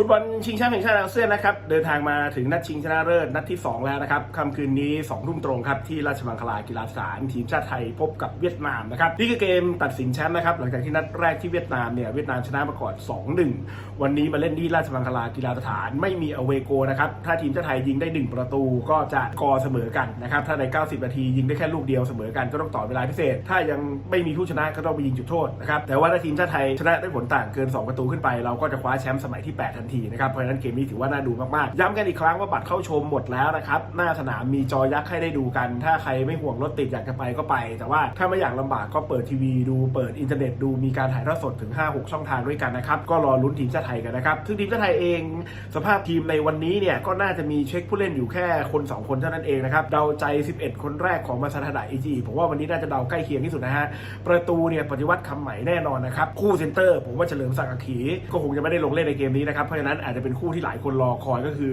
ฟุตบอลชิงแชมป์แห่งชาติอาเซียนนะครับเดินทางมาถึงนัดชิงชนะเลิศนัดที่ 2 แล้วนะครับค่ำคืนนี้2ทุ่มตรงครับที่ราชมังคลากีฬาสถานทีมชาติไทยพบกับเวียดนามนะครับนี่คือเกมตัดสินแชมป์นะครับหลังจากที่นัดแรกที่เวียดนามเนี่ยเวียดนามชนะมาก่อน2-1 วันนี้มาเล่นที่ราชมังคลากีฬาสถานไม่มีอเวโกนะครับถ้าทีมชาติไทยยิงได้ 1 ประตูก็จะกอเสมอกันนะครับถ้าใน 90 นาทียิงได้แค่ลูกเดียวเสมอกันก็ต้องต่อเวลาพิเศษ ถ้ายังไม่มีผู้ชนะก็ต้องไปยิงจุดโทษนะครับแต่ว่าถ้าทีมชาติไทยชนะด้ผลต่างเกิน 2 ประตูขึ้นไป เราก็จะคว้าแชมป์สมัยที่ 8 ทันทีนะครับเพราะฉะนั้นเกมนี้ถือว่าน่าดูมากๆ ย้ำกันอีกครั้งว่าบัตรเข้าชมหมดแล้วนะครับหน้าสนามมีจอยักษ์ให้ได้ดูกัน ถ้าใครไม่ห่วงรถติดอยากจะไปก็ไป แต่ว่าถ้าไม่อยากลำบากก็เปิดทีวีดูเปิดอินเทอร์เน็ตดูมีการถ่ายทอดสดถึง 5-6 ช่องทางด้วยกันนะครับก็รอลุ้นทีมชาติไทยกันนะครับซึ่งทีมชาติไทยเองสภาพทีมในวันนี้เนี่ยก็น่าจะมีเช็คผู้เล่นอยู่แค่คน 2 คนเท่านั้นเองนะครับเดาใจ 11 คนแรกของมาซาทาดะอีจีผมว่าวันนี้น่าจะเดาใกล้เคียงที่สุดนะฮะประตูเนี่ยปฏิวัติคำใหม่แน่นอนนะครับคู่เซนเตอร์ ผมว่าเฉลิมศักดิ์อัคขีก็คงจะไม่ได้ลงเล่นในเกมนี้นะครับเะฉะนั้นอาจจะเป็นคู่ที่หลายคนรอคอยก็คือ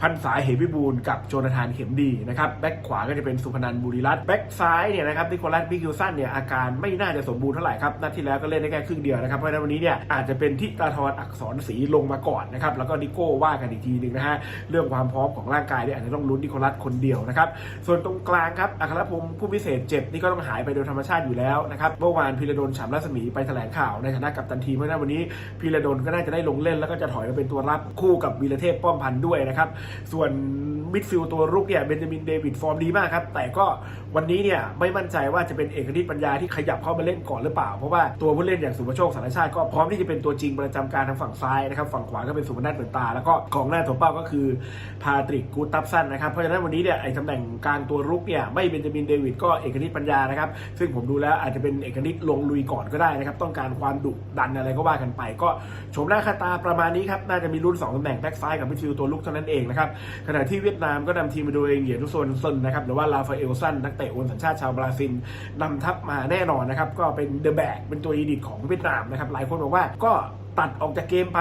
พันสายเหวิบูลกับโจนาธานเข็มดีนะครับแบ็คขวาก็จะเป็นสุพนันบุรีรัตแบ็คซ้ายเนี่ยนะครับนิโคลัสบิกิลสันเนี่ยอาการไม่น่าจะสมบูรณ์เท่าไหร่ครับนัดที่แล้วก็เล่นได้แค่ครึ่งเดียวนะครับเพราะฉะนั้นวันนี้เนี่ยอาจจะเป็นที่ตาทรอักษรศรีลงมาก่อนนะครับแล้วก็นิโก้ว่ากันอีกทีหนึ่งนะฮะเรื่องความพร้อมของร่างกายเนี่ยอาจจะต้องลุ้นนิโคลัสคนเดียวนะครับส่วนตรงกลางครับอัครพงศ์ผู้พิเศษเจ็บนี่ก็ต้องหายไปโดยธรรมชาติอยู่แล้วนะครับเมื่อวานพีระดลฉำรัศมีไปแถลงข่าวในฐานะกัปตันทีมเพราะฉะนั้นวันนี้พีระดลก็น่าจะได้ลงเล่นแล้วก็จะถอยมาเป็นตัวรับคู่กับวีรเทพป้อมพันธ์ด้วยนะครับส่วน มิดฟิลด์ตัวรุกเนี่ยเบนจามินเดวิดฟอร์มดีมากครับ แต่ก็วันนี้เนี่ยไม่มั่นใจว่าจะเป็นเอกนิตปัญญาที่ขยับเข้ามาเล่นก่อนหรือเปล่า เพราะว่าตัวผู้เล่นอย่างสุภโชคสารชาติก็พร้อมที่จะเป็นตัวจริงประจำการทางฝั่งซ้ายนะครับฝั่งขวาก็เป็นสุพนัทเหมือนตา แล้วก็ของหน้าตัวเป้าก็คือพาตริกกูตับสันนะครับเพราะฉะนั้นวันนี้เนี่ยไอ้ตำแหน่งกลางตัวรุกเนี่ยไม่เบนจามินเดวิดก็เอกนิตปัญญานะครับซึ่งผมดูแล้วอาจจะเป็นเอกนิตลงลุยก่อนก็ได้นะครับต้องการความดุดันอะไรก็ว่ากันไป ก็ชมหน้าคาตาประมาณนี้ครับน่าจะมีรุ่นสองตำแหน่งแบ็กซ้ายกับมิดฟิลด์ตัวลุกเท่านั้นเองนะครับขณะที่เวียดนามก็นำทีมมาโดยเหยียนทุโซนซนนะครับหรือว่าลาฟาเอลซันนักเตะโอนสัญชาติชาวบราซิลนำทัพมาแน่นอนนะครับก็เป็นเดอะแบกเป็นตัวอีดิทของเวียดนามนะครับหลายคนบอกว่าก็ตัดออกจากเกมไป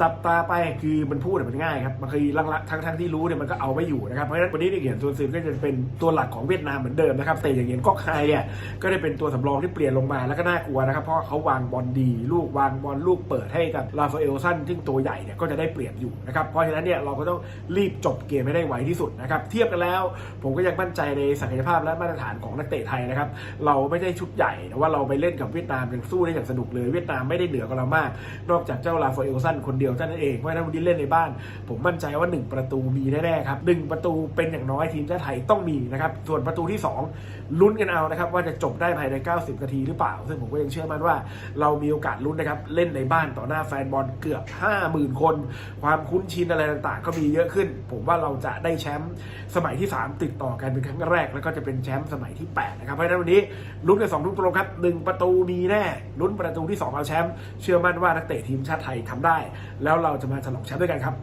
จับตาไปคือมันพูดเนี่ยมันง่ายครับมันเคยลังละทั้งทั้งที่รู้เนี่ยมันก็เอาไม่อยู่นะครับเพราะฉะนั้นวันนี้เนี่ยเหยียนโซนซึก็จะเป็นตัวหลักของเวียดนามเหมือนเดิมนะครับแต่อย่างเหยียนก๊อกไฮเนี่ยก็ได้เป็นตัวสำรองที่เปลี่ยนลงมาแล้วก็น่ากลัวนะครับเพราะเขาวางบอลดี ลูกวางบอลลูกเปิดให้กับลาฟาเอลซันซึ่งตัวใหญ่เนี่ยก็จะได้เปรียบอยู่นะครับเพราะฉะนั้นเนี่ยเราก็ต้องรีบจบเกมให้ได้ไวที่สุดนะครับเทียบกันแล้ว ผมก็ยังมั่นใจในศักยภาพและมาตรฐานของนักเตะไทยนะครับเราไม่ได้ชุดใหญ่แต่ว่าเราไปเล่นกับเวียดนามยังสู้ได้อย่างสนุกเลยเวียดนามไม่ได้เหนือกว่าเรามาก นอกจากเจ้าลาฟาเอลซันคนเดียวเท่านั้นเองเพราะฉะนั้นวันนี้เล่นในบ้าน ผมมั่นใจว่า 1 ประตูมีแน่ๆครับหนึ่งประตูเป็นอย่างน้อยทีมชาติไทยต้องมีนะครับส่วนประตูที่ 2 ลุ้นกันเอานะครับว่าจะจบได้ภายใน 90 นาทีหรือเปล่า ซึ่งผมก็ยังเชื่อมั่นว่าเรามีโอกาสลุ้นนะครับเล่นในบ้านต่อหน้าแฟนบอลเกือบ 50,000 คน ความคุ้นชินอะไรต่างๆ ก็มีเยอะขึ้น ผมว่าเราจะได้แชมป์สมัยที่ 3 ติดต่อกันเป็นครั้งแรก แล้วก็จะเป็นแชมป์สมัยที่8นะครับเพราะฉะนั้นวันนี้ลุ้นกันสองทุ่มตรงครับหนึ่งประตูมีแน่ลุ้นประตูที่ 2 เอาแชมป์เชื่อมั่นว่านักเตะทีมชาติไทยทำได้แล้วเราจะมาฉลองแชมป์ด้วยกันครับ